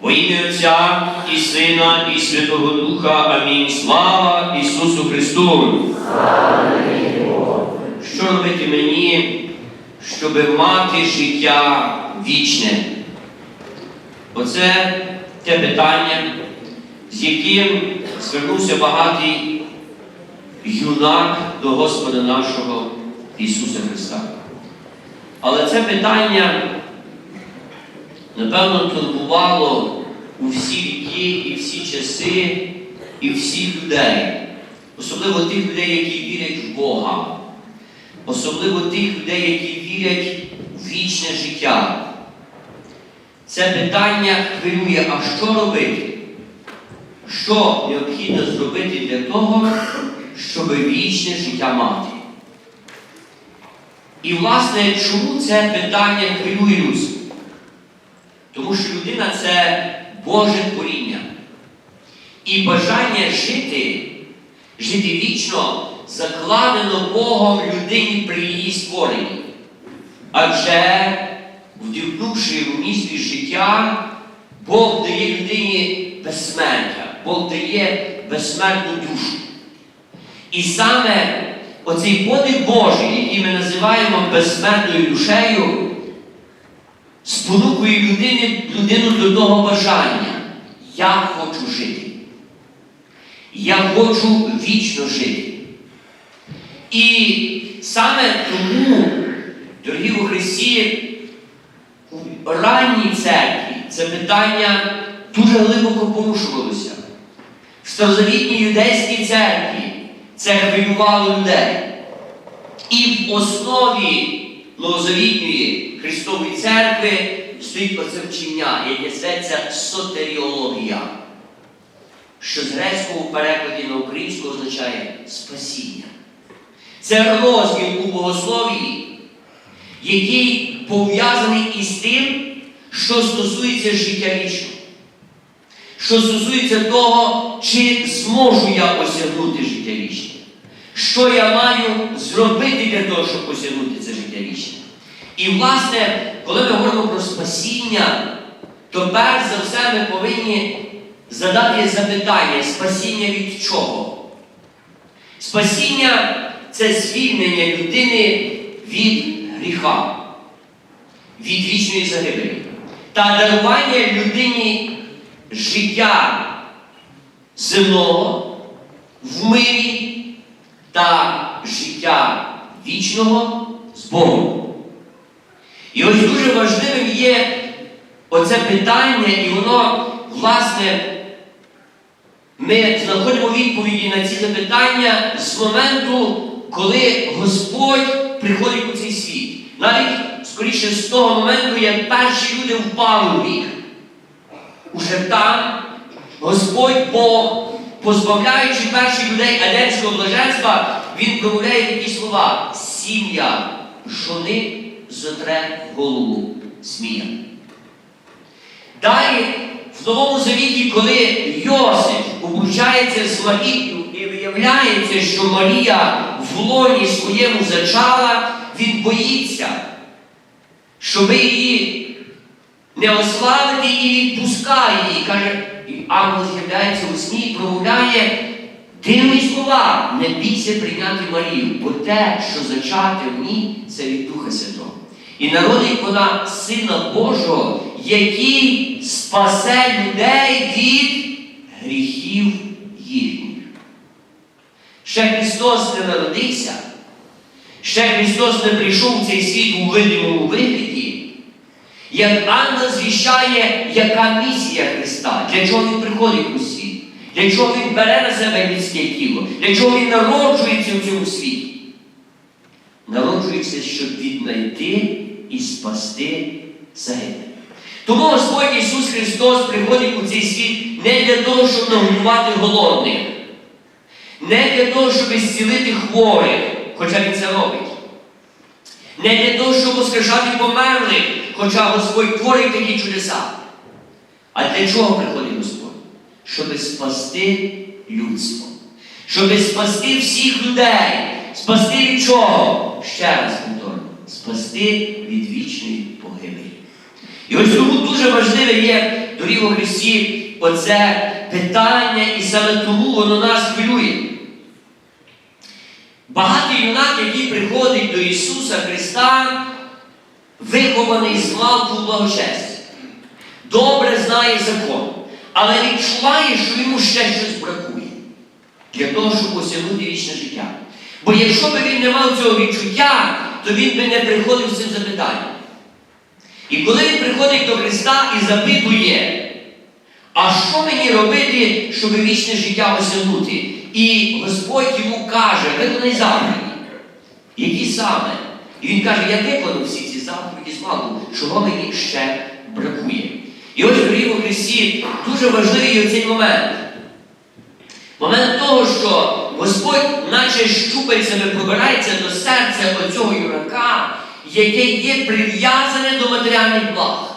Во ім'я Отця і Сина, і Святого Духа. Амінь. Слава Ісусу Христу! Що робити мені, щоб мати життя вічне? Оце те питання, з яким звернувся багатий юнак до Господа нашого Ісуса Христа. Але це питання, напевно, турбувало у всі віки і всі часи, і всіх людей, особливо тих людей, які вірять в Бога, особливо тих людей, які вірять в вічне життя. Це питання хвилює, а що робити? Що необхідно зробити для того, щоб вічне життя мати? І, власне, чому це питання хвилює людство? Тому що людина це Боже творіння. І бажання жити, жити вічно, закладено Богом людині при її створенні. Адже, вдихнувши в місті життя, Бог дає людині безсмертя, Бог дає безсмертну душу. І саме оцей подих Божий, який ми називаємо безсмертною душею, спонукує людини, людину до того бажання. Я хочу жити. Я хочу вічно жити. І саме тому, дорогі у Христі, у ранній церкві це питання дуже глибоко порушувалося. В старозавітній юдейській церкві це хвилювало людей. І в основі новозавітньої Христової церкви стоїть оце вчення, яке зветься сотеріологія, що з грецького в перекладі на українську означає спасіння. Це розділ у богословії, який пов'язаний із тим, що стосується життя вічного. Що стосується того, чи зможу я осягнути життя вічне. Що я маю зробити для того, щоб осягнути це життя вічне. І, власне, коли ми говоримо про спасіння, то перш за все ми повинні задати запитання, спасіння від чого? Спасіння це звільнення людини від гріха, від вічної загибелі та дарування людині життя земного в мирі та життя вічного з Богом. І ось дуже важливим є оце питання, і воно, власне, ми знаходимо відповіді на ці запитання з моменту, коли Господь приходить у цей світ. Навіть скоріше з того моменту, як перші люди впали у гріх. Уже там Господь Бог, позбавляючи перших людей Едемського блаженства, Він промовляє такі слова: сім'я жони зотре голову змія. Далі, в Новому Завіті, коли Йосиф обучається з Марією і виявляється, що Марія в лоні своєму зачала, він боїться, щоби її не ославити і відпускає її. Каже, і ангел з'являється у сні промовляє дивні слова, не бійся прийняти Марію, бо те, що зачати в ній, це від Духа Святого. І народить вона Сина Божого, який спасе людей від гріхів їхніх. Ще Христос не народився, ще Христос не прийшов в цей світ у видимому вигляді, як ангел звіщає, яка місія Христа, для чого Він приходить у світ, для чого Він бере на себе людське тіло, для чого Він народжується в цьому світі. Народжується, щоб віднайти і спасти загиблих. Тому Господь Ісус Христос приходить у цей світ не для того, щоб нагодувати голодних, не для того, щоб зцілити хворих, хоча Він це робить. Не для того, щоб воскрешати померлих, хоча Господь творить такі чудеса. А для чого приходить Господь? Щоб спасти людство. Щоб спасти всіх людей. Спасти від чого? Ще раз повторю. Спасти від вічної погибелі. І ось тому дуже важливе є дорогі у Христі, оце питання, і саме тому воно нас хвилює. Багатий юнак, який приходить до Ісуса Христа, вихований з малку благочестя, добре знає закон, але відчуває, що йому ще щось бракує для того, щоб осягнути вічне життя. Бо якщо б він не мав цього відчуття, то він би не приходив з цим запитанням. І коли він приходить до Христа і запитує, а що мені робити, щоб вічне життя осягнути? І Господь йому каже, виконай заповіді. Які саме? І він каже, я виконав всі ці заповіді з малку, чого мені ще бракує. І ось, дорогі у Христі, дуже важливий оцей момент. Момент того, що Господь, наче щупальцями пробирається до серця оцього юнака, яке є прив'язане до матеріальних благ.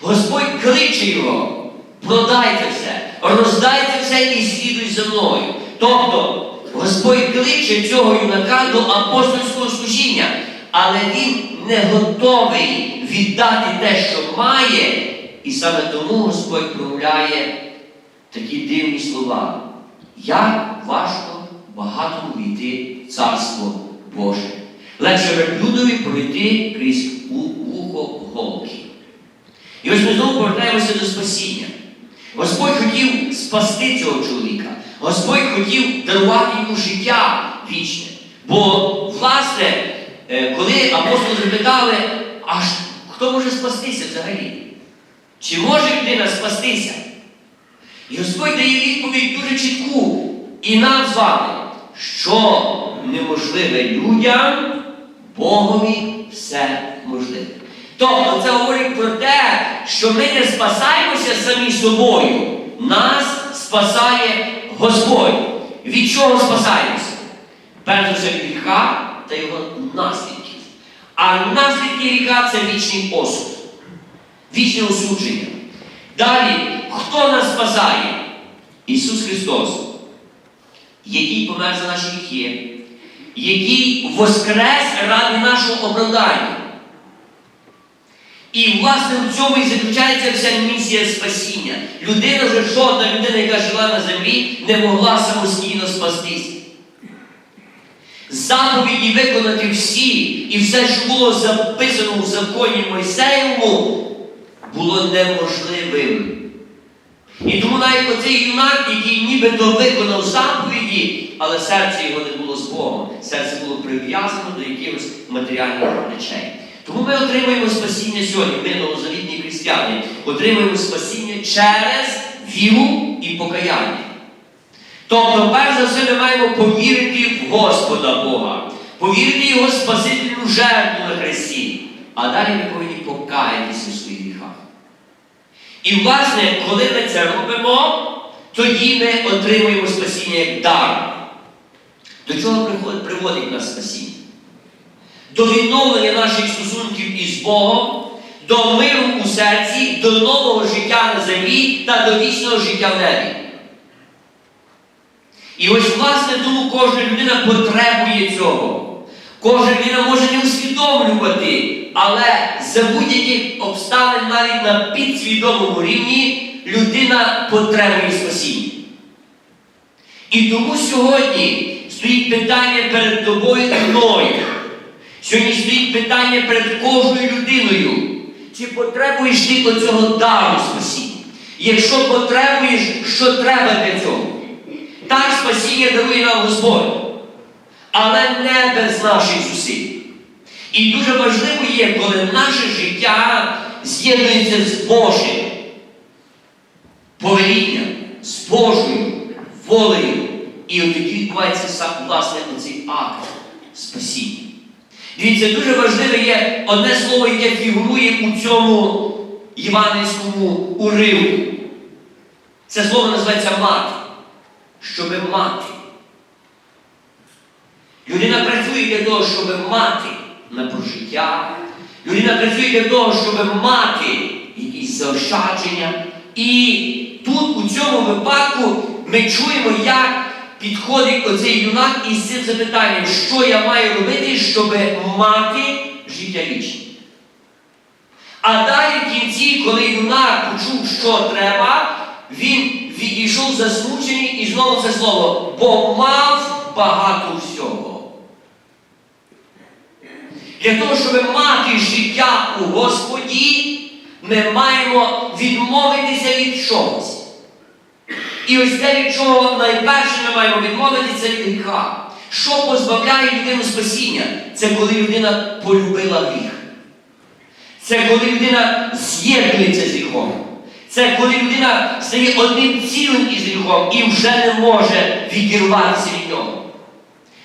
Господь кличе його, продайте все, роздайте все і слідуй за мною. Тобто, Господь кличе цього юнака до апостольського служіння, але він не готовий віддати те, що має, і саме тому Господь промовляє такі дивні слова. Як важко багатому війти в Царство Боже. Легше верблюдові пройти крізь вухо голки. І ось ми знову повертаємося до спасіння. Господь хотів спасти цього чоловіка. Господь хотів дарувати йому життя вічне. Бо, власне, коли апостоли запитали, а хто може спастися взагалі? Чи може людина спастися? І Господь дає відповідь дуже чітку і нам з вами, що неможливе людям, Богові все можливе. Тобто це говорить про те, що ми не спасаємося самі собою. Нас спасає Господь. Від чого спасаємося? Перш за все від гріха та його наслідків. А наслідки гріха це вічний осуд, вічне осудження. Далі, хто нас спасає? Ісус Христос, який помер за наші гріхи, який воскрес ради нашого оправдання. І, власне, в цьому і заключається вся місія спасіння. Людина вже жодна людина, яка жила на землі, не могла самостійно спастись. Заповіді виконати всі, і все, що було записано в законі Мойсеєвому, було неможливим. І тому навіть оцей юнак, який нібито виконав заповіді, але серце його не було з Богом. Серце було прив'язано до якихось матеріальних речей. Тому ми отримуємо спасіння сьогодні, ми новозавітні християни, отримуємо спасіння через віру і покаяння. Тобто, перш за все, ми маємо повірити в Господа Бога, повірити Його Спасительну жертву на Христі. А далі ми повинні покаятися у своїх гріхах. І, власне, коли ми це робимо, тоді ми отримуємо спасіння як дар. До чого приходить- приводить нас спасіння? До відновлення наших стосунків із Богом, до миру у серці, до нового життя на землі та до вічного життя в небі. І ось, власне, тому кожна людина потребує цього. Кожна людина може не усвідомлювати, але за будь-яких обставин навіть на підсвідомому рівні людина потребує спасіння. І тому сьогодні стоїть питання перед тобою і мною. Сьогодні стоїть питання перед кожною людиною. Чи потребуєш ти до цього дару спасіння? Якщо потребуєш, що треба для цього? Так спасіння дарує нам Господь, але не без наших зусиль. І дуже важливо є, коли наше життя з'єднується з Божим повелінням, з Божою волею. І от тоді відбувається сам, власне, оцей акт спасіння. Дивіться, дуже важливе є одне слово, яке фігурує у цьому євангельському уривку. Це слово називається мати. Щоби мати. Людина працює для того, щоб мати на прожиття. Людина працює для того, щоб мати якісь заощадження. І тут, у цьому випадку, ми чуємо, як підходить оцей юнак із цим запитанням, що я маю робити, щоб мати життя вічне. А далі в кінці, коли юнак почув, що треба, він відійшов засмучений і знову це слово, бо мав багато всього. Для того, щоб мати життя у Господі, ми маємо відмовитися від чогось. І ось те, від чого найперше ми маємо відмовитися від гріха. Що позбавляє людину спасіння? Це коли людина полюбила гріх. Це коли людина з'єднується з гріхом. Це коли людина стає одним цілим із гріхом і вже не може відірватися від нього.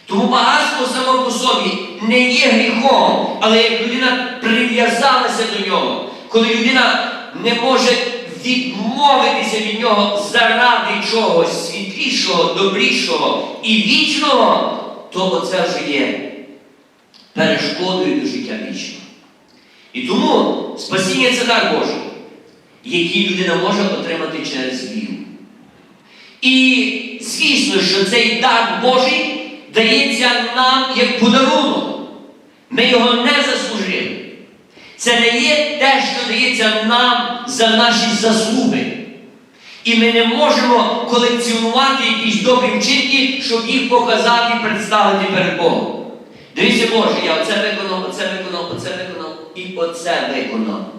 Тому багатство само по собі не є гріхом, але як людина прив'язалася до нього, коли людина не може відмовитися від нього заради чогось світлішого, добрішого і вічного, то оце вже є перешкодою до життя вічного. І тому спасіння це дар Божий, який людина може отримати через віру. І звісно, що цей дар Божий дається нам як подарунок. Ми його не заслужили. Це не є те, що дається нам за наші заслуги. І ми не можемо колекціонувати якісь добрі вчинки, щоб їх показати і представити перед Богом. Дивіться, Боже, я оце виконав, оце виконав, оце виконав і оце виконав.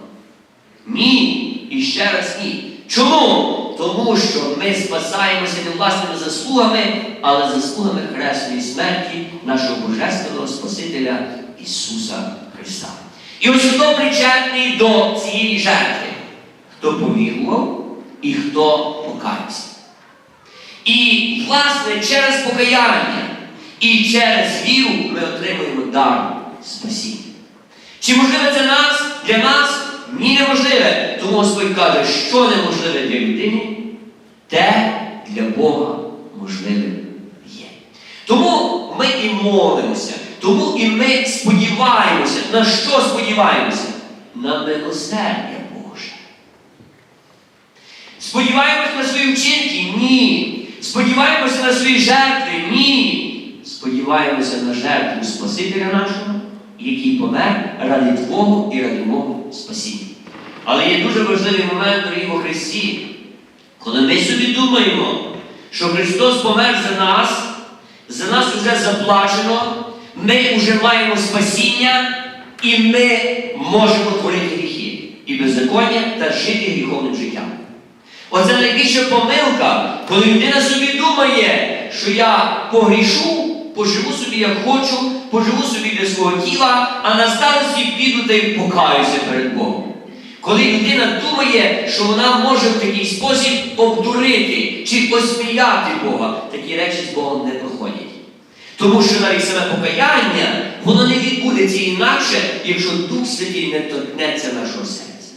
Ні. І ще раз ні. Чому? Тому що ми спасаємося не власними заслугами, але заслугами Хресної смерті нашого Божественного Спасителя Ісуса Христа. І ось хто причетний до цієї жертви? Хто повірував і хто покаявся. І, власне, через покаяння і через віру ми отримуємо дар спасіння. Чи можливе це нас для нас? Ні, неможливе. Тому Господь каже, що неможливе для людини, те для Бога можливим є. Тому ми і молимося, тому і ми сподіваємося. На що сподіваємося? На милосердя Боже. Сподіваємося на свої вчинки? Ні. Сподіваємося на свої жертви? Ні. Сподіваємося на жертву Спасителя нашого, який помер ради Твого і ради мого спасіння. Але є дуже важливий момент, дорогі у Христі, коли ми собі думаємо, що Христос помер за нас, за нас вже заплачено, ми вже маємо спасіння, і ми можемо творити гріхи і беззаконня та жити гріховним життям. Оце найбільша помилка, коли людина собі думає, що я погрішу, поживу собі як хочу, поживу собі для свого тіла, а на старості піду та й покаюся перед Богом. Коли людина думає, що вона може в такий спосіб обдурити чи посміяти Бога, такі речі з Богом не проходять. Тому що навіть саме покаяння, воно не відбудеться інакше, якщо Дух Святий не торкнеться нашого серця.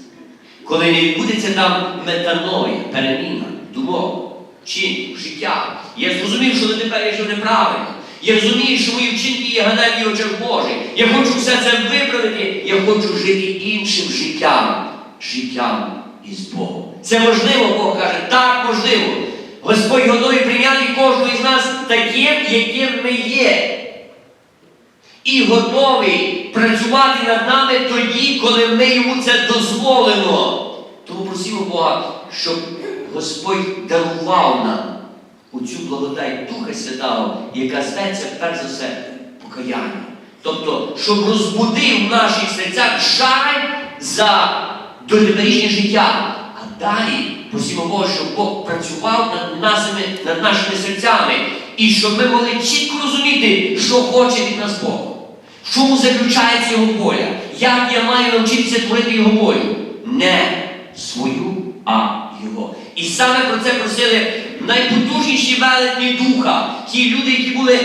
Коли не відбудеться там метаноя, переміна, думок, чинів, життя. Я зрозумів, що дотепер я жив неправильно. Я розумію, що мої вчинки є ганебні очах Божих. Я хочу все це виправити, я хочу жити іншим життям, життям із Богом. Це можливо, Бог каже, так можливо. Господь готовий прийняти кожного із нас таким, яким ми є. І готовий працювати над нами тоді, коли ми йому це дозволимо. Тому просимо Бога, щоб Господь дарував нам оцю благодать Духа Святого, яка зветься перш за все покаяння. Тобто, щоб розбудив в наших серцях жаль за дотеперішнє життя. А далі просимо Бога, щоб Бог працював над нашими, над нашими серцями. І щоб ми могли чітко розуміти, що хоче від нас Бог. В чому заключається його воля? Як я маю навчитися творити його волю? Не свою, а його. І саме про це просили найпотужніші велетні духа, ті люди, які були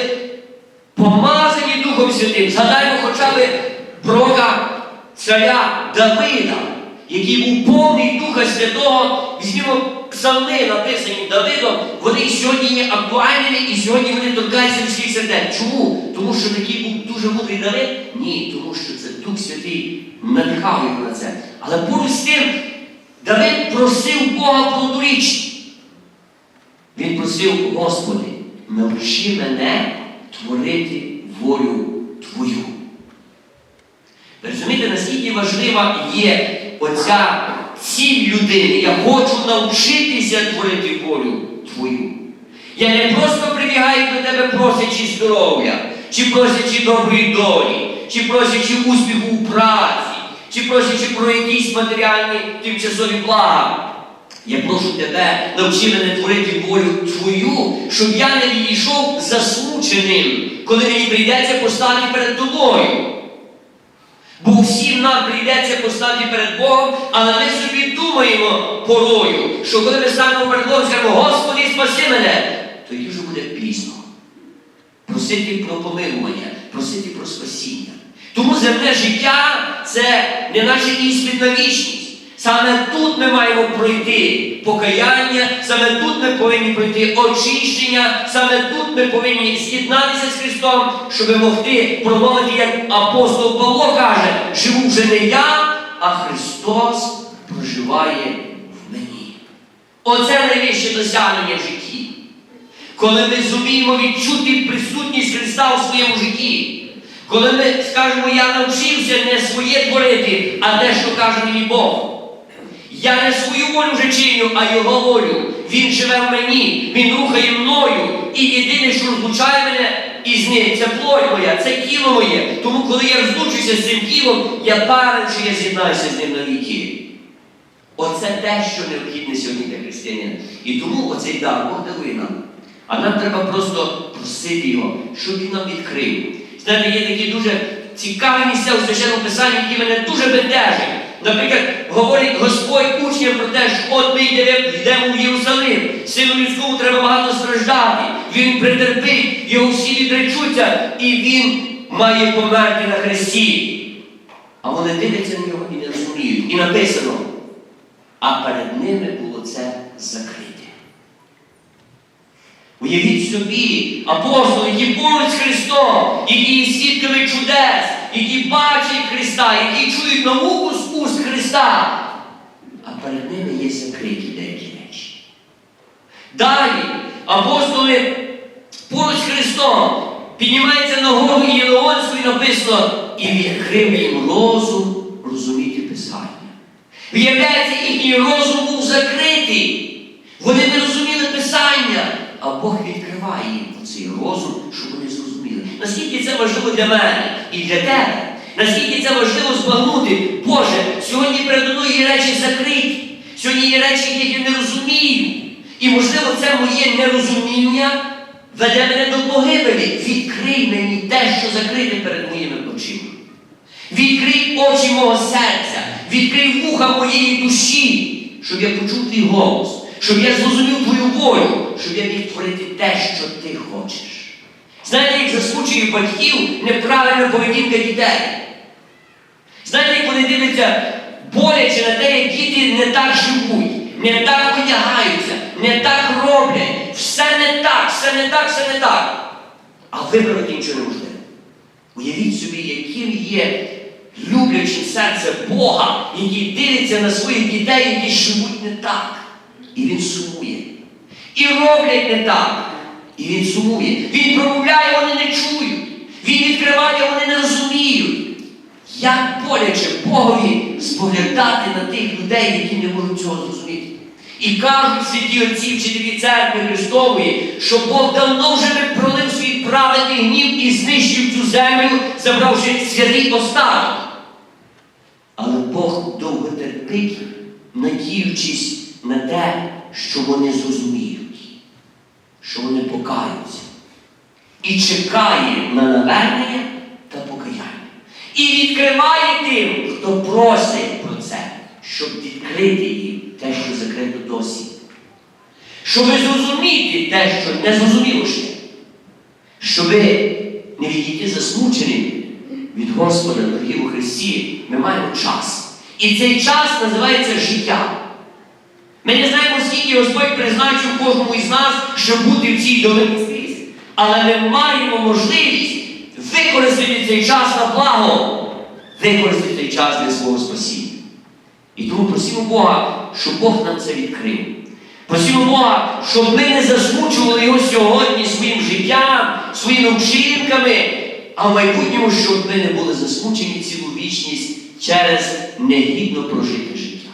помазані Духом Святим. Згадаємо хоча б пророка царя Давида, який був повний Духа Святого, візьмімо псалми, написані Давидом, вони і сьогодні є актуальними, і сьогодні вони торкаються людських сердець. Чому? Тому що такий був дуже мудрий Давид? Ні, тому що це Дух Святий надихав його на це. Але поруч з тим, Давид просив Бога про одну річ. Він просив, Господи, навчи мене творити волю Твою. Ви розумієте, наскільки важлива є оця ціль людини. Я хочу навчитися творити волю твою. Я не просто прибігаю до тебе, просячи здоров'я, чи просячи доброї долі, чи просячи успіху у праці, чи просячи про якісь матеріальні тимчасові блага. Я прошу тебе, навчи мене творити волю твою, щоб я не відійшов засмученим, коли мені прийдеться постати перед тобою. Бо всім нам прийдеться постати перед Богом, але ми собі думаємо порою, що коли ми станемо перед Богом, скажемо, Господи, спаси мене, тоді вже буде пізно. Просити про помилування, просити про спасіння. Тому земне життя це не наша іспит на вічність. Саме тут ми маємо пройти покаяння, саме тут ми повинні пройти очищення, саме тут ми повинні з'єднатися з Христом, щоб могти промовити, як апостол Павло каже, живу вже не я, а Христос проживає в мені. Оце найвище досягнення в житті. Коли ми зуміємо відчути присутність Христа у своєму житті. Коли ми скажемо, я навчився не своє творити, а те, що каже мені Бог. Я не свою волю вже чиню, а Його волю. Він живе в мені, Він рухає мною. І єдине, що розлучає мене із ним, це плоть моя, це тіло моє. Тому, коли я розлучуся з цим тілом, я певен, що я з'єднаюся з ним навіки. Оце те, що необхідне сьогодні для християнина. І тому оцей дар Бог дарує нам. А нам треба просто просити його, щоб він нам відкрив. Знаєте, є такі дуже цікаві місця у священному писанні, які мене дуже бентежать. Наприклад, говорить Господь учням про те, що от ми йдемо, в Єрусалим. Сину людському треба багато страждати. Він претерпить, його всі відречуться, і він має померти на хресті. А вони дивляться на нього і не розуміють. І написано, а перед ними було це закрите. Уявіть собі, апостоли, які поруч з Христом, які є свідками чудес, які бачать Христа, які чують науку Христа. А перед ними є закриті деякі речі. Далі апостоли поруч з Христом піднімаються на гору Єлеонську і написано, і відкрив їм розум розуміти Писання. Виявляється, їхній розум був закритий. Вони не розуміли Писання, а Бог відкриває їм цей розум, щоб вони зрозуміли. Наскільки це важливо для мене і для тебе? Наскільки це важливо збагнути, Боже, сьогодні передо мною є речі закриті, сьогодні є речі, які я не розумію. І, можливо, це моє нерозуміння веде мене до погибелі. Відкрий мені те, що закрите перед моїми очима. Відкрий очі мого серця, відкрий вуха моєї душі, щоб я почув твій голос, щоб я зрозумів твою волю, щоб я міг творити те, що ти хочеш. Знаєте, як засмучує батьків неправильна поведінка дітей. Знаєте, як вони дивляться боляче на те, як діти не так живуть, не так одягаються, не так роблять, все не так, все не так, все не так. А виправити нічого неможливо. Уявіть собі, яким є люблячим серце Бога, який дивиться на своїх дітей, які живуть не так. І він сумує. І роблять не так. І він сумує. Він промовляє, вони не чують. Він відкриває, вони не розуміють. Як боляче Богові споглядати на тих людей, які не можуть цього зрозуміти. І кажуть святі отці вчителі церкви Христової, що Бог давно вже не пролив свій праведний гнів і знищив цю землю, забравши святий остаток. Але Бог довго терпить, надіючись на те, що вони зрозуміють, що вони покаються. І чекає на навернення. І відкриває тим, хто просить про це, щоб відкрити їм те, що закрито досі. Щоб зрозуміти те, що не зрозуміло ще. Щоб не відійти засмученим від Господа, дорогі у Христі, ми маємо час. І цей час називається життя. Ми не знаємо, скільки Господь призначив кожному із нас, щоб бути в цій долині. Але ми маємо можливість використати цей час на благо, використати цей час для свого спасіння. І тому просимо Бога, щоб Бог нам це відкрив. Просимо Бога, щоб ми не засмучували його сьогодні своїм життям, своїми вчинками, а в майбутньому, щоб ми не були засмучені цілу вічність через негідно прожите життя.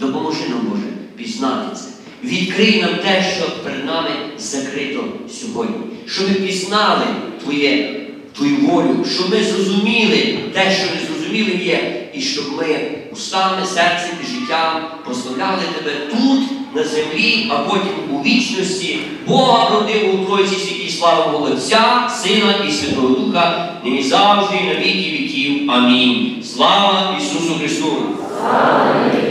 Допоможи нам, Боже, пізнати це. Відкрий нам те, що перед нами закрито сьогодні. Щоб ми пізнали Твоє, Твою волю, щоб ми зрозуміли те, що не зрозуміли є, і щоб ми устами, серцем і життям прославляли Тебе тут, на землі, а потім у вічності, Бога родивого Тройці святій слава Отця, Сина і Святого Духа, нині завжди, і на віки віків. Амінь. Слава Ісусу Христу! Слава